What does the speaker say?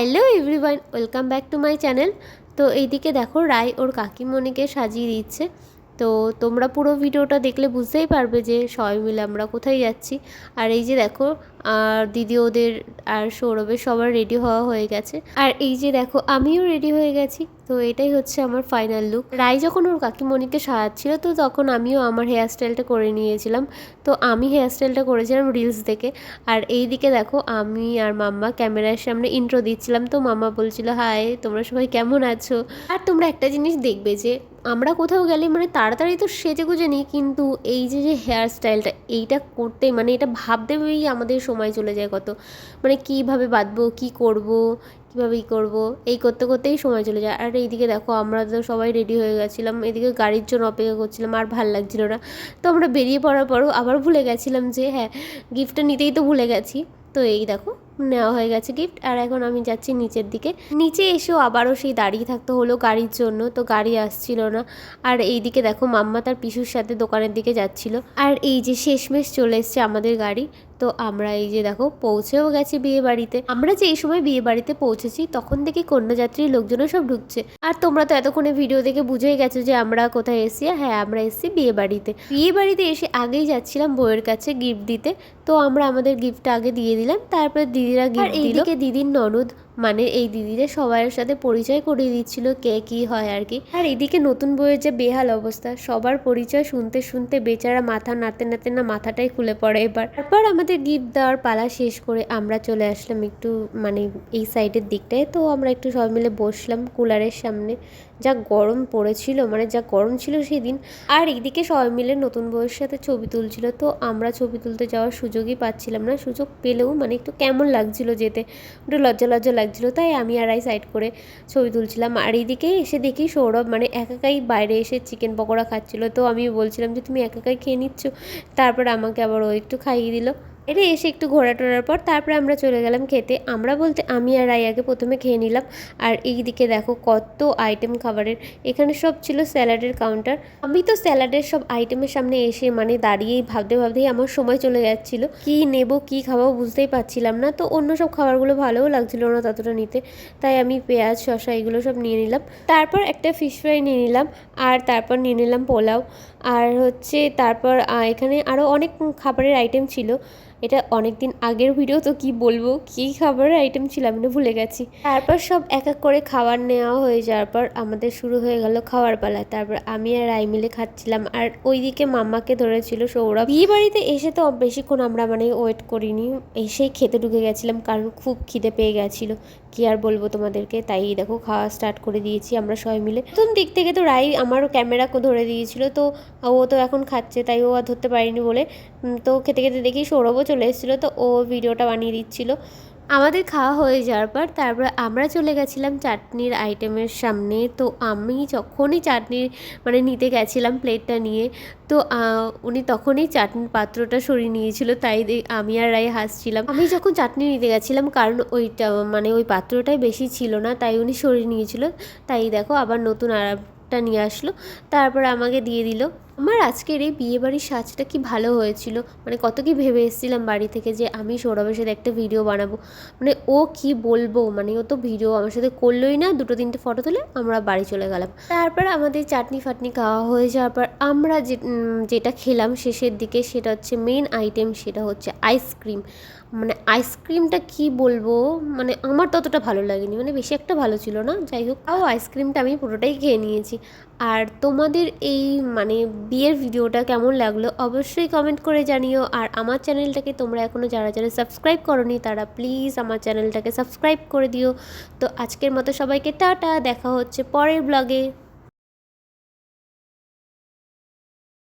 Hello everyone, welcome back to my channel. তো এইদিকে দেখো রায় ওর কাকিমণিকে সাজিয়ে দিচ্ছে। তো তোমরা পুরো ভিডিওটা দেখলে বুঝতেই পারবে যে সবাই মিলে আমরা কোথায় যাচ্ছি। আর এই যে দেখো, আর দিদি ওদের আর সৌরভের সবার রেডি হওয়া হয়ে গেছে। আর এই যে দেখো, আমিও রেডি হয়ে গেছি। তো এটাই হচ্ছে আমার ফাইনাল লুক রায় যখন ওর কাকিমণিকে সাজাচ্ছিল, তো তখন আমিও আমার হেয়ারস্টাইলটা করে নিয়েছিলাম। তো আমি হেয়ারস্টাইলটা করেছিলাম রিলস দেখে। আর এই দিকে দেখো, আমি আর মাম্মা ক্যামেরার সামনে ইন্ট্রো দিচ্ছিলাম। তো মাম্মা বলছিল হাই তোমরা সবাই কেমন আছো? আর তোমরা একটা জিনিস দেখবে যে আমরা কোথাও গেলে মানে তাড়াতাড়ি তো সেজে গুজে নিই, কিন্তু এই যে যে হেয়ার স্টাইলটা এইটা করতে মানে এটা ভাবতে ভাবতেই আমাদের সময় চলে যায় কত। মানে কীভাবে বাঁধবো, কী করব, কীভাবে ই করব, এই করতে করতেই সময় চলে যায়। আর এইদিকে দেখো, আমরা তো সবাই রেডি হয়ে গেছিলাম, এদিকে গাড়ির জন্য অপেক্ষা করছিলাম, আর ভালো লাগছিল না। তো আমরা বেরিয়ে পড়ার পরও আবার ভুলে গেছিলাম যে হ্যাঁ গিফটটা নিতেই তো ভুলে গেছি। তো এই দেখো নেওয়া হয়ে গেছে গিফট আর এখন আমি যাচ্ছি নিচের দিকে। নিচে এসেও আবারও সেই দাঁড়িয়ে থাকতে হলো গাড়ির জন্য, তো গাড়ি আসছিল না। আর এই দিকে দেখো মাম্মা তার পিসুর সাথে দোকানের দিকে যাচ্ছিল। আর এই যে শেষমেশ চলে এসছে আমাদের গাড়ি, তো আমরা এই যে দেখো পৌঁছেও গেছি বিয়ে বাড়িতে আমরা যে এই সময় বিয়ে বাড়িতে পৌঁছেছি, তখন থেকে কন্যাযাত্রীর লোকজনও সব ঢুকছে। আর তোমরা তো এতক্ষণে ভিডিও দেখে বুঝেই গেছো যে আমরা কোথায় এসেছি। হ্যাঁ আমরা এসেছি বিয়ে বাড়িতে বিয়ে বাড়িতে এসে আগেই যাচ্ছিলাম বইয়ের কাছে গিফট দিতে, তো আমরা আমাদের গিফটটা আগে দিয়ে দিলাম। তারপরে দিদিরা গিফট দিল। এইদিকে দিদির ননদ মানে এই দিদিরা সবার সাথে পরিচয় করিয়ে দিচ্ছিল কে কি হয় আর কি। আর এদিকে নতুন বইয়ের যে বেহাল অবস্থা, সবার পরিচয় শুনতে শুনতে বেচারা মাথা নাড়তে নাড়তে না মাথাটাই খুলে পড়ে এবার। তারপর আমাদের গিফট দেওয়ার পালা শেষ করে আমরা চলে আসলাম একটু মানে এই সাইডের দিকটায়। তো আমরা একটু সবাই মিলে বসলাম কুলারের সামনে। যা গরম পড়েছিল মানে যা গরম ছিল সেদিন আর এইদিকে সবাই মিলে নতুন বউয়ের সাথে ছবি তুলছিল। তো আমরা ছবি তুলতে যাওয়ার সুযোগই পাচ্ছিলাম না। সুযোগ পেলেও মানে একটু কেমন লাগছিল যেতে। একটু লজ্জা লজ্জা লাগছিল তাই আমি আর আই সাইড করে ছবি তুলছিলাম। আর এইদিকে এসে দেখি সৌরভ মানে একাকাই বাইরে এসে চিকেন পকোড়া খাচ্ছিলো। তো আমি বলছিলাম যে, তুমি একাকাই খেয়ে নিচ্ছ? তারপর আমাকে আবার ও একটু খাইয়ে দিল। এটা এসে একটু ঘোরা টোরার পর তারপরে আমরা চলে গেলাম খেতে। আমরা বলতে আমি আর রায়াকে প্রথমে খেয়ে নিলাম। আর এইদিকে দেখো কত আইটেম খাবারের। এখানে সব ছিল স্যালাডের কাউন্টার আমি তো স্যালাডের সব আইটেমের সামনে এসে মানে দাঁড়িয়েই ভাবতে ভাবতেই আমার সময় চলে যাচ্ছিল। কি নেব, কি খাব বুঝতেই পারছিলাম না। তো অন্য সব খাবারগুলো ভালোও লাগছিল না ততটা নিতে। তাই আমি পেঁয়াজ, শসা এগুলো সব নিয়ে নিলাম। তারপর একটা ফিশ ফ্রাই নিয়ে নিলাম। আর তারপর নিয়ে নিলাম পোলাও। আর হচ্ছে তারপর এখানে আরও অনেক খাবারের আইটেম ছিল। এটা অনেক দিন আগের ভিডিও তো কি বলব? কী খাবারের আইটেম ছিল আমি না ভুলে গেছি। তারপর সব এক এক করে খাবার নেওয়া হয়ে যাওয়ার পর আমাদের শুরু হয়ে গেল খাওয়ার পালা। তারপর আমি আর রাই মিলে খাচ্ছিলাম। আর ওইদিকে মাম্মাকে ধরেছিল সৌরভ। বিয়ে বাড়িতে এসে তো বেশিক্ষণ আমরা মানে ওয়েট করিনি। এসেই খেতে ঢুকে গেছিলাম কারণ খুব খিদে পেয়ে গেছিল। কি আর বলব তোমাদেরকে? তাই দেখো খাওয়া স্টার্ট করে দিয়েছি আমরা সবাই মিলে। প্রথম দিক থেকে তো রাই আমারও ক্যামেরা ধরে দিয়েছিল। তো ও তো এখন খাচ্ছে, তাই ও আর ধরতে পারিনি বলে। তো খেতে খেতে দেখি সৌরভও চলে এসেছিল, তো ও ভিডিওটা বানিয়ে দিচ্ছিল। আমাদের খাওয়া হয়ে যাওয়ার পর তারপর আমরা চলে গেছিলাম চাটনির আইটেমের সামনে। তো আমি যখনই চাটনির মানে নিতে গেছিলাম প্লেটটা নিয়ে, তো উনি তখনই চাটনির পাত্রটা সরিয়ে নিয়েছিল, তাই আমি আর রায় হাসছিলাম। আমি যখন চাটনি নিতে গেছিলাম, কারণ ওইটা মানে ওই পাত্রটাই বেশি ছিল না, তাই উনি সরিয়ে নিয়েছিল। তাই দেখো আবার নতুন আর নিয়ে আসলো। তারপর আমাকে দিয়ে দিল। আমার আজকের এই বিয়ে বাড়ির সাজটা কি ভালো হয়েছিল? মানে কত কি ভেবে এসেছিলাম বাড়ি থেকে যে আমি সৌরভের সাথে একটা ভিডিও বানাবো। মানে ও কি বলব? মানে ও তো ভিডিও আমার সাথে করলোই না, দুটো তিনটে ফটো তুলে, আমরা বাড়ি চলে গেলাম। তারপর আমাদের চাটনি ফাটনি খাওয়া হয়ে যাওয়ার পর আমরা যে যেটা খেলাম শেষের দিকে সেটা হচ্ছে মেন আইটেম সেটা হচ্ছে আইসক্রিম মানে আইসক্রিমটা কি বলব? মানে আমার ততটা ভালো লাগেনি। মানে বেশি একটা ভালো ছিল না। যাই হোক, তাও আইসক্রিমটা আমি পুরোটাই খেয়ে নিয়েছি। আর তোমাদের এই মানে বিয়ের ভিডিওটা কেমন লাগল অবশ্যই কমেন্ট করে জানিও। আর আমার চ্যানেলটাকে তোমরা এখনও যারা যারা সাবস্ক্রাইব করনি, তারা প্লিজ আমার চ্যানেলটাকে সাবস্ক্রাইব করে দিও। তো আজকের মতো সবাইকে টাটা, দেখা হচ্ছে পরের ব্লগে